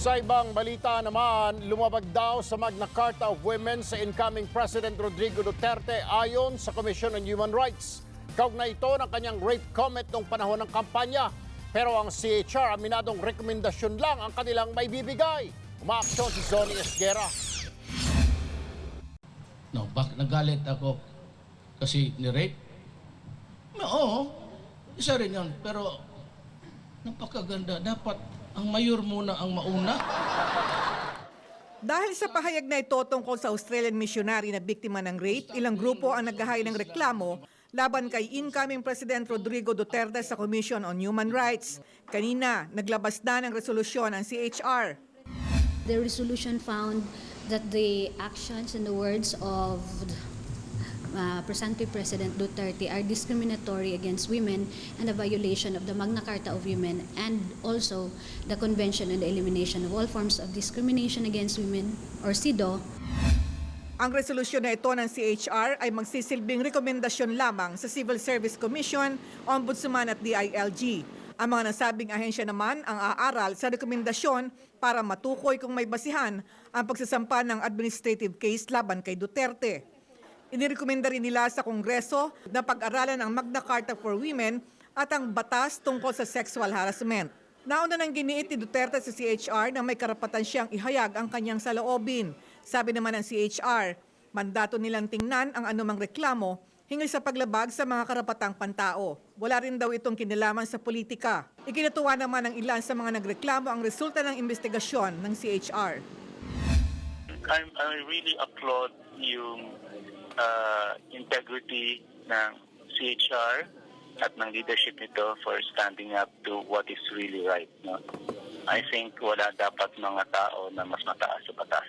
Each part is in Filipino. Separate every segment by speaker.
Speaker 1: Sa ibang balita naman, lumabag daw sa Magna Carta of Women sa incoming President Rodrigo Duterte ayon sa Commission on Human Rights. Kaugnay ito ng kanyang rape comment noong panahon ng kampanya. Pero ang CHR, aminadong rekomendasyon lang ang kanilang may bibigay. Umaaksyon si Zonny Esguera.
Speaker 2: No, bak nagalit ako kasi ni-rape? No, Oo, isa rin yun. Pero napakaganda. Dapat ang mayor muna ang mauna.
Speaker 3: Dahil sa pahayag na ito tungkol sa Australian missionary na biktima ng rape, ilang grupo ang naghahay ng reklamo laban kay incoming President Rodrigo Duterte sa Commission on Human Rights. Kanina, naglabas na ng resolusyon ang CHR.
Speaker 4: The resolution found that the actions and the words of uh, Presidente President Duterte are discriminatory against women and a violation of the Magna Carta of Women and also the Convention on the Elimination of All Forms of Discrimination Against Women or CEDAW
Speaker 3: Ang resolusyon na ito ng CHR ay magsisilbing rekomendasyon lamang sa Civil Service Commission, Ombudsman at DILG. Ang mga nasabing ahensya naman ang aaral sa rekomendasyon para matukoy kung may basihan ang pagsasampa ng administrative case laban kay Duterte. Inirekomenda rin nila sa Kongreso na pag-aralan ang Magna Carta for Women at ang batas tungkol sa sexual harassment. Nauna nang giniit ni Duterte sa CHR na may karapatan siyang ihayag ang kanyang saloobin. Sabi naman ng CHR, mandato nilang tingnan ang anumang reklamo hinggil sa paglabag sa mga karapatang pantao. Wala rin daw itong kinalaman sa politika. Ikinatuwa naman ng ilan sa mga nagreklamo ang resulta ng investigasyon ng CHR.
Speaker 5: I, I really applaud yung uh, integrity ng CHR at ng leadership nito for standing up to what is really right. No? I think wala dapat mga tao na mas mataas sa batas.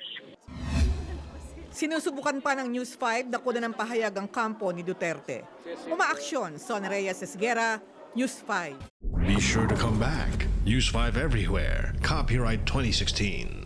Speaker 3: Sinusubukan pa ng News 5 na kunan ng pahayag ang kampo ni Duterte. Umaaksyon, Son Reyes Esguera, News 5.
Speaker 6: Be sure to come back. Use 5 everywhere. Copyright 2016.